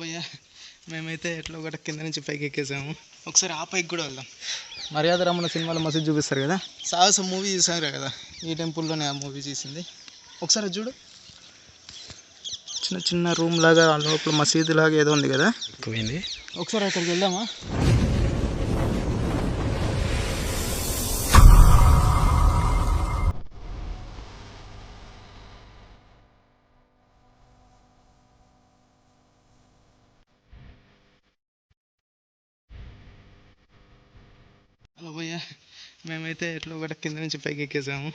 భయ్యా మేమైతే ఎట్లా ఒకటి కింద నుంచి పైకి ఎక్కేసాము. ఒకసారి ఆ పైకి కూడా వెళ్దాం. మర్యాద రమణ సినిమాలో మసీద్ చూపిస్తారు కదా? సాహసం మూవీ చూసారు కదా? ఈ టెంపుల్లోనే ఆ మూవీ చేసింది. ఒకసారి చూడు. చిన్న చిన్న రూమ్ లాగా లోపల మసీదు లాగా ఏదో ఉంది కదా? ఎక్కువైంది. ఒకసారి అక్కడికి వెళ్దామా? మేమైతే ఎట్లా ఒకటి కింద నుంచి పైకి ఎక్కేసాము.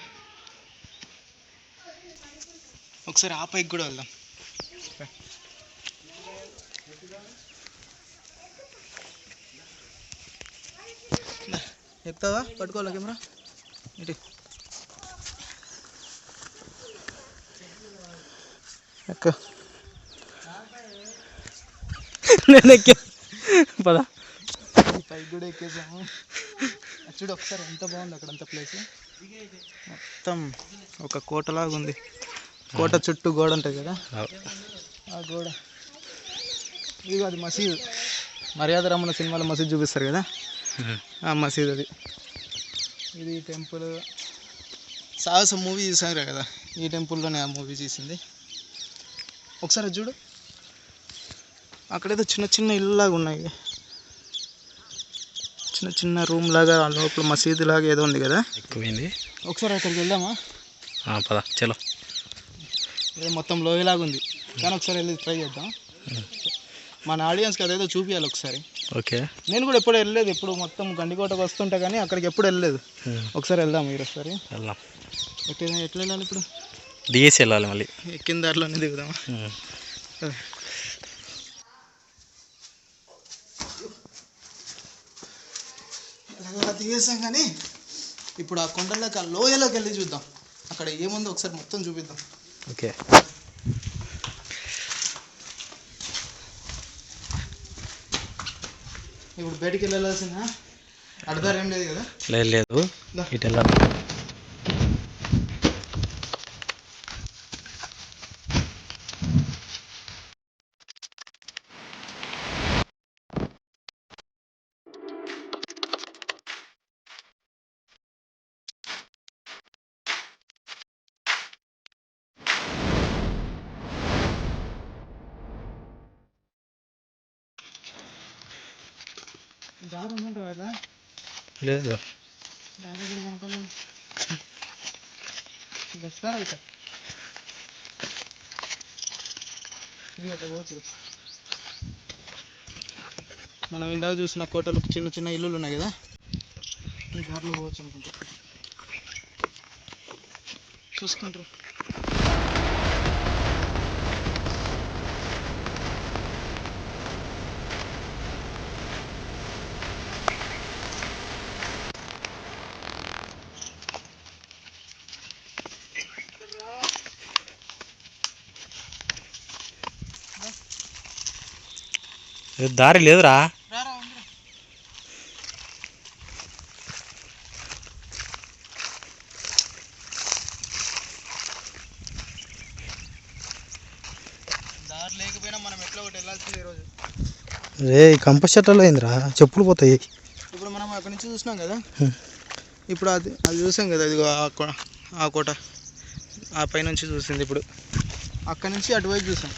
ఒకసారి ఆ పైకి కూడా వెళ్దాం. ఎక్కుతావా? పట్టుకోవాలా కెమెరా? ఇటు. ఎక్క. నేను ఎక్కా. పద. పైకి కూడా ఎక్కేసాము. చూడు ఒకసారి ఎంత బాగుంది అక్కడ అంత ప్లేస్ మొత్తం ఒక కోటలాగా ఉంది. కోట చుట్టూ గోడ ఉంటుంది కదా? ఆ. గోడ. ఇది అది మసీదు. మర్యాద రమణ సినిమాలో మసీద్ చూపిస్తారు కదా? ఆ మసీద్ అది. ఇది టెంపుల్ సాహసం మూవీ చూసారు కదా? ఈ టెంపుల్లోనే ఆ మూవీ చేసింది. ఒకసారి చూడు. అక్కడేదో చిన్న చిన్న ఇల్లులాగా ఉన్నాయి. చిన్న చిన్న రూమ్ లాగా లోపల మసీదు లాగా ఏదో ఉంది కదా? ఎక్కువైంది. ఒకసారి అక్కడికి వెళ్దామా? ఆ, పద చలో. మొత్తం లోయలాగా ఉంది. కానీ ఒకసారి వెళ్ళి ట్రై చేద్దాం. మన ఆడియన్స్కి అదేదో చూపించాలి ఒకసారి. ఓకే. నేను కూడా ఎప్పుడు వెళ్ళలేదు. ఎప్పుడు మొత్తం గండికోటకు వస్తుంటా కానీ అక్కడికి ఎప్పుడు వెళ్ళలేదు. ఒకసారి వెళ్దాం మీరు ఒకసారి వెళ్దాం. ఎట్లా ఎట్లా వెళ్ళాలి ఇప్పుడు? దిగేసి వెళ్ళాలి మళ్ళీ. ఎక్కిన దారిలోనే దిగుదామా? అలా దిగేసాం కానీ ఇప్పుడు ఆ కొండలోకి ఆ లోయలోకి వెళ్ళి చూద్దాం. అక్కడ ఏముందో ఒకసారి మొత్తం చూపిద్దాం. ఓకే. ఇప్పుడు బయటికి వెళ్ళాల్సిన అడదారు ఏం లేదు కదా? లేదు లేదు. ఇటు వెళ్ళాలి దారి ఉందంటావా కదా లేదు దారి కూడా కనపడలేదు. వస్తా ఇక ఇది అట్లా పోవచ్చు. మనం ఇందాక చూసిన కోటలు చిన్న చిన్న ఇల్లులు ఉన్నాయి కదా దారిలో పోవచ్చు అనుకుంటా. చూసుకుంటారు ఏ, దారి లేదురా రారా ఉందిరా. దారి లేకపోయినా మనం ఎట్లా ఒకటి వెళ్ళాల్సింది ఈరోజు. రే కంప షట్టర్లో అయిందిరా. చెప్పులు పోతాయి. ఇప్పుడు మనం అక్కడి నుంచి చూసినాం కదా. ఇప్పుడు అది అది చూసాం కదా కో ఆ కోట. ఆ పైనుంచి చూసింది ఇప్పుడు. అక్కడి నుంచి అటువైపు చూసాం.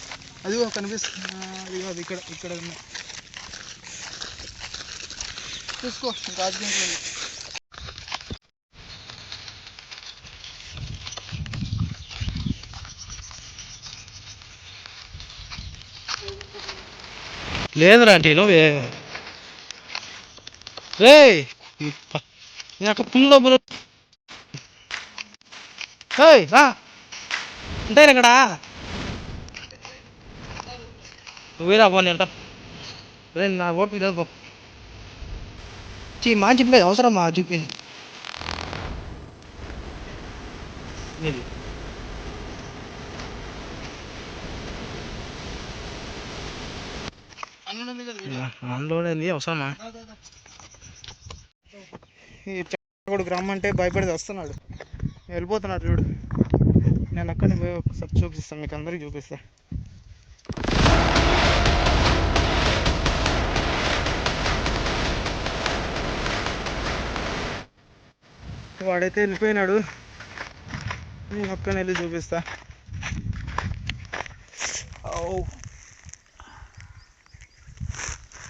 అదిగో కనిపిస్తుంది. అదిగో అది ఇక్కడ ఇక్కడ ఉంది. చూసుకో రాజకీయ లేదురా అంటే నువ్వే రే నేను అక్కడ పుల్లో బుల్ల రా! ఉంటాయి ఇక్కడ. నువ్వేరా నేను ఉంటా. రే నా ఓపిక లేదు పో చీ మా చెప్పేది. అందులో ఉంది కదా వీడియో. అందులోనే అవసరమా అంటే భయపడి వస్తున్నాడు వెళ్ళిపోతున్నాడు చూడు నేను అక్కడిని పోయి ఒకసారి చూపిస్తాను మీకు అందరికి చూపిస్తా వాడైతే వెళ్ళిపోయినాడు. నేను ఒక్కని వెళ్ళి చూపిస్తా. ఓ